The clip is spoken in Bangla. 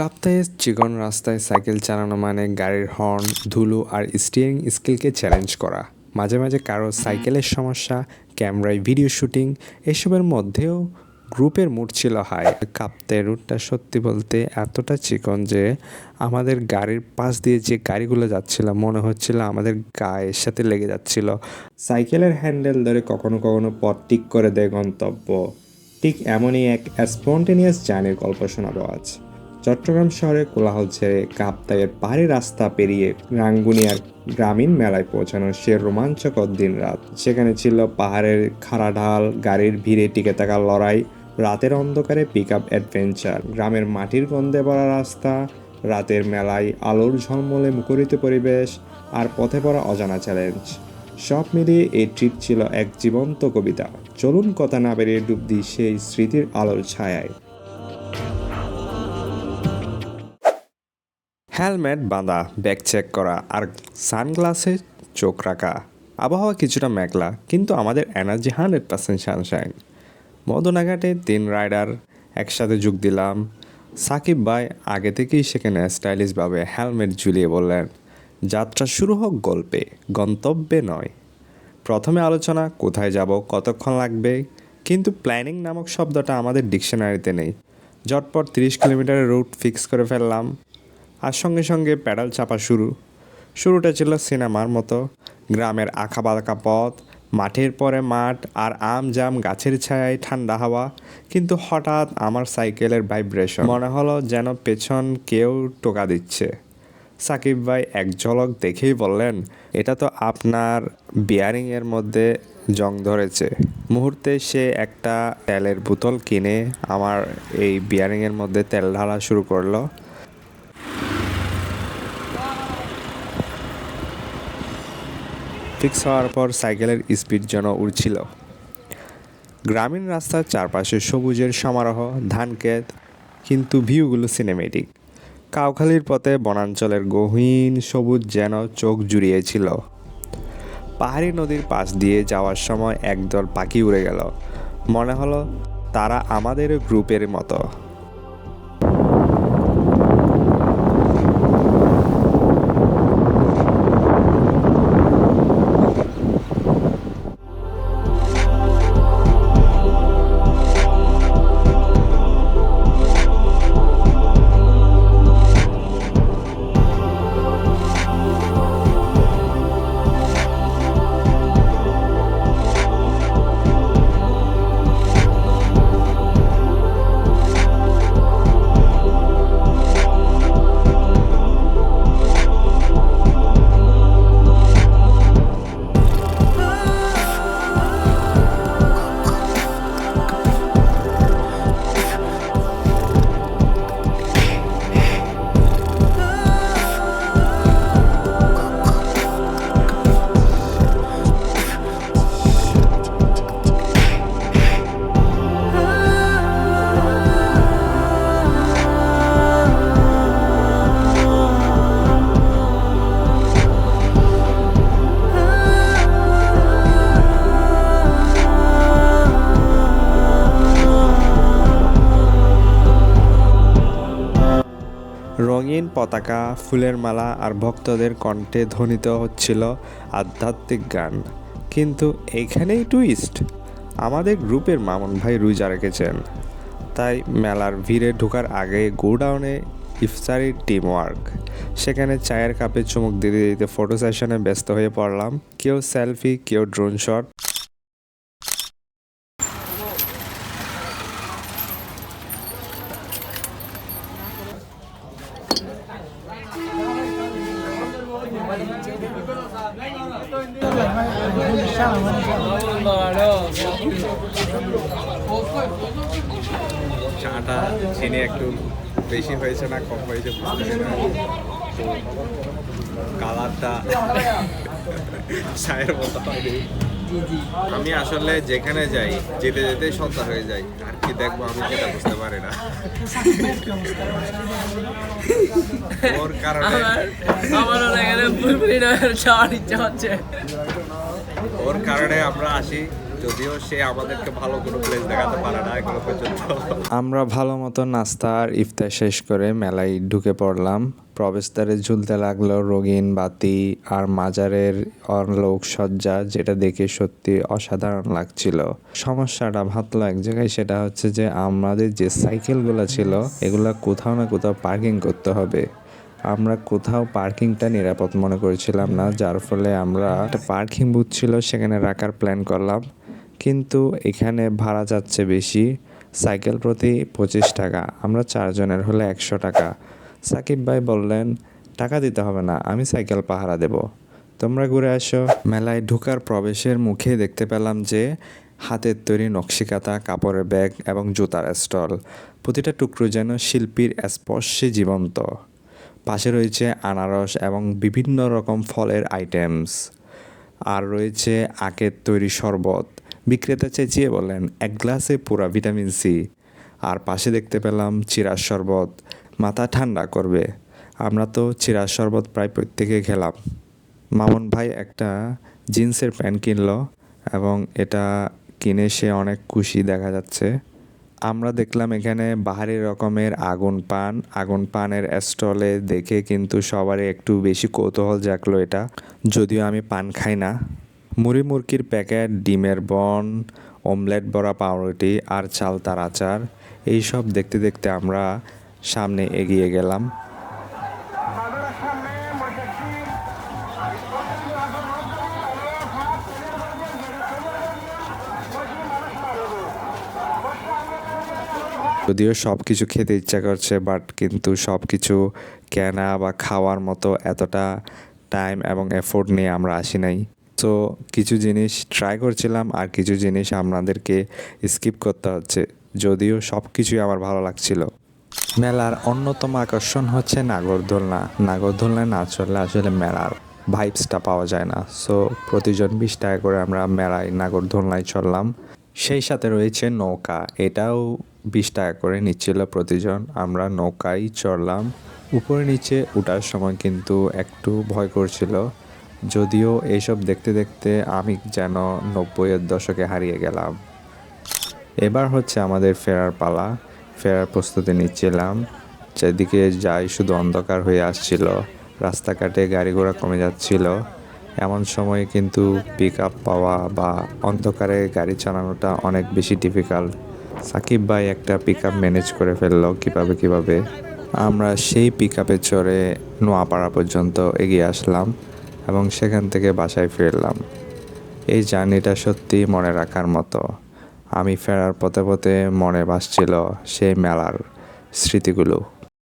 কাপ্তাইয়ের চিকন রাস্তায় সাইকেল চালানো মানে গাড়ির হর্ন, ধুলো আর স্টিয়ারিং স্কিলকে চ্যালেঞ্জ করা। মাঝে মাঝে কারও সাইকেলের সমস্যা, ক্যামেরায় ভিডিও শুটিং এসবের মধ্যেও গ্রুপের মুড ছিল হাই কাপ্তাই রুটটা সত্যি বলতে এতটা চিকন যে আমাদের গাড়ির পাশ দিয়ে যে গাড়িগুলো যাচ্ছিল, মনে হচ্ছিল আমাদের গায়ের সাথে লেগে যাচ্ছিল। সাইকেলের হ্যান্ডেল ধরে কখনো কখনো পথ ঠিক করে দেয় গন্তব্য। ঠিক এমনই এক স্পন্টেনিয়াস জার্নির গল্প শোনাবো আজ। চট্টগ্রাম শহরে কোলাহল ছেড়ে কাপ্তাইয়ের পাহাড়ি রাস্তা পেরিয়ে রাঙ্গুনিয়ার গ্রামীণ মেলায় পৌঁছানোর সে রোমাঞ্চকর দিন রাত সেখানে ছিল পাহাড়ের খাড়া ঢাল গাড়ির ভিড়ে টিকে থাকা লড়াই, রাতের অন্ধকারে পিক আপ অ্যাডভেঞ্চার গ্রামের মাটির গন্ধে ভরা রাস্তা, রাতের মেলায় আলোর ঝলমলে মুখরিত পরিবেশ, আর পথে পড়া অজানা চ্যালেঞ্জ সব মিলিয়ে এই ট্রিপ ছিল এক জীবন্ত কবিতা। চলুন কথা না বেরিয়ে ডুব দিই সেই স্মৃতির আলোর ছায়ায়। হেলমেট বাঁধা, ব্যাগ চেক করা আর সানগ্লাসে চোখ রাখা। আবহাওয়া কিছুটা মেঘলা, কিন্তু আমাদের এনার্জি হান্ড্রেড পার্সেন্ট সানশাইন। মদনাঘাটে তিন রাইডার একসাথে যোগ দিলাম। সাকিব ভাই আগে থেকেই সেখানে স্টাইলিশভাবে হেলমেট ঝুলিয়ে বললেন, যাত্রা শুরু হোক গল্পে, গন্তব্যে নয়। প্রথমে আলোচনা, কোথায় যাব, কতক্ষণ লাগবে? কিন্তু প্ল্যানিং নামক শব্দটা আমাদের ডিকশনারিতে নেই। জটপট তিরিশ কিলোমিটারের রুট ফিক্স করে ফেললাম। আর সঙ্গে সঙ্গে প্যাডাল চাপা শুরু। শুরুটা ছিল সিনেমার মতো। গ্রামের আঁকা বাঁকা পথ, মাঠের পরে মাঠ আর আম জাম গাছের ছায়ায় ঠান্ডা হাওয়া। কিন্তু হঠাৎ আমার সাইকেলের ভাইব্রেশন মনে হলো যেন পেছন কেউ টোকা দিচ্ছে। সাকিব ভাই এক ঝলক দেখেই বললেন, এটা তো আপনার বিয়ারিংয়ের মধ্যে জং ধরেছে। মুহূর্তে সে একটা তেলের বোতল কিনে আমার এই বিয়ারিংয়ের মধ্যে তেল ঢালা শুরু করল। ফিক্স হওয়ার পর সাইকেলের স্পিড যেন উড়ছিল। গ্রামীণ রাস্তার চারপাশে সবুজের সমারোহ ধান ক্ষেত কিন্তু ভিউগুলো সিনেমেটিক কাউখালির পথে বনাঞ্চলের গহীন সবুজ যেন চোখ জুড়িয়েছিল। পাহাড়ি নদীর পাশ দিয়ে যাওয়ার সময় একদল পাখি উড়ে গেল। মনে হলো, তারা আমাদের গ্রুপের মতো। রঙিন পতাকা, ফুলের মালা আর ভক্তদের কণ্ঠে ধ্বনিত হচ্ছিল আধ্যাত্মিক গান। কিন্তু এইখানেই টুইস্ট আমাদের গ্রুপের মামুন ভাই রোজা রেখেছেন। তাই মেলার ভিড়ে ঢোকার আগে গোডাউনে ইফতারির টিম ওয়ার্ক সেখানে চায়ের কাপে চুমুক দিতে দিতে ফটো সেশনে ব্যস্ত হয়ে পড়লাম। কেউ সেলফি কেউ ড্রোন শট চাটা চিনি একটু বেশি হয়েছে না, কম হয়েছে না। কালারটা চায়ের মতো হয়নি। আমি আসলে যেখানে যাই, যেতে যেতে সন্ধ্যা হয়ে যাই আর কি দেখব আমি সেটা বুঝতে পারি না। ওর কারণে আমারও এখানে পুরোপুরি যাওয়ার ইচ্ছা হচ্ছে। ওর কারণে আমরা আসি যদিও সে আমাদেরকে ভালো কোনো প্লেস দেখাতে পারে না এখনও পর্যন্ত। আমরা ভালো মতো নাস্তা আর ইফতার শেষ করে মেলায় ঢুকে পড়লাম। প্রবেশদ্বারে ঝুলতে লাগল রঙিন বাতি আর মাজারের অলোক সজ্জা যেটা দেখে সত্যি অসাধারণ লাগছিল। সমস্যাটা ভাবলো এক জায়গায়, সেটা হচ্ছে যে আমাদের যে সাইকেলগুলো ছিল, এগুলো কোথাও না কোথাও পার্কিং করতে হবে। আমরা কোথাও পার্কিংটা নিরাপদ মনে করেছিলাম না, যার ফলে আমরা একটা পার্কিং বুথ ছিল, সেখানে রাখার প্ল্যান করলাম। কিন্তু এখানে ভাড়া যাচ্ছে বেশি, সাইকেল প্রতি পঁচিশ টাকা, আমরা চারজনের হলে একশো টাকা। সাকিব ভাই বললেন, টাকা দিতে হবে না, আমি সাইকেল পাহারা দেব। তোমরা ঘুরে আসো। মেলায় ঢোকার প্রবেশের মুখে দেখতে পেলাম যে, হাতের তৈরি নকশিকাতা, কাপড়ের ব্যাগ এবং জুতার স্টল, প্রতিটা টুকরো যেন শিল্পীর স্পর্শে জীবন্ত। পাশে রয়েছে আনারস এবং বিভিন্ন রকম ফলের আইটেমস আর রয়েছে আখের তৈরি শরবত। বিক্রেতা চেঁচিয়ে বলেন এক গ্লাসে পুরা ভিটামিন সি। আর পাশে দেখতে পেলাম চিরার শরবত। মাথা ঠান্ডা করবে। আমরা তো চিরা শরবত প্রায় প্রত্যেকে খেলাম। মামুন ভাই একটা জিন্সের প্যান্ট কিনলো এবং এটা কিনে সে অনেক খুশি দেখা যাচ্ছে। আমরা দেখলাম এখানে বাহারি রকমের আগুন পান। আগুন পানের স্টলে দেখে কিন্তু সবারই একটু বেশি কৌতূহল জাগলো এটা। যদিও আমি পান খাই না। মুড়ি মুরগির প্যাকেট, ডিমের বন, অমলেট, বড়া পাউরুটি আর চালতার আচার, এইসব দেখতে দেখতে আমরা সামনে এগিয়ে গেলাম। যদিও সব কিছু খেতে ইচ্ছা করছে বাট কিন্তু সব কিছু কেনা বা খাওয়ার মতো এতটা টাইম এবং এফোর্ট নিয়ে আমরা আসি নাই। তো কিছু জিনিস ট্রাই করছিলাম, আর কিছু জিনিস আপনাদেরকে স্কিপ করতে হচ্ছে, যদিও সব কিছুই আমার ভালো লাগছিল। মেলার অন্যতম আকর্ষণ হচ্ছে নাগরদোলনা। নাগরদোলনায় না চললে আসলে মেলার ভাইবসটা পাওয়া যায় না। সো প্রতিজন বিশ টাকা করে আমরা মেলায় নাগরদোলনায় চললাম। সেই সাথে রয়েছে নৌকা। এটাও বিশ টাকা করে নিচ্ছিল প্রতিজন। আমরা নৌকায় চড়লাম। উপরে নিচে ওঠার সময় কিন্তু একটু ভয় করছিল। যদিও এইসব দেখতে দেখতে আমি যেন নব্বইয়ের দশকে হারিয়ে গেলাম। এবার হচ্ছে আমাদের ফেরার পালা। ফেরার প্রস্তুতি নিচ্ছিলাম। যেদিকে যাই শুধু অন্ধকার হয়ে আসছিল। রাস্তাঘাটে গাড়ি ঘোড়া কমে যাচ্ছিল। এমন সময় কিন্তু পিক আপ পাওয়া বা অন্ধকারে গাড়ি চালানোটা অনেক বেশি ডিফিকাল্ট সাকিব ভাই একটা পিক আপ ম্যানেজ করে ফেলল কীভাবে কীভাবে। আমরা সেই পিক আপে চড়ে নোয়াপাড়া পর্যন্ত এগিয়ে আসলাম এবং সেখান থেকে বাসায় ফিরলাম। এই জার্নিটা সত্যি মনে রাখার মতো। আমি ফেরার পথে পথে মনে ভাসছিল সেই মেলার স্মৃতিগুলো।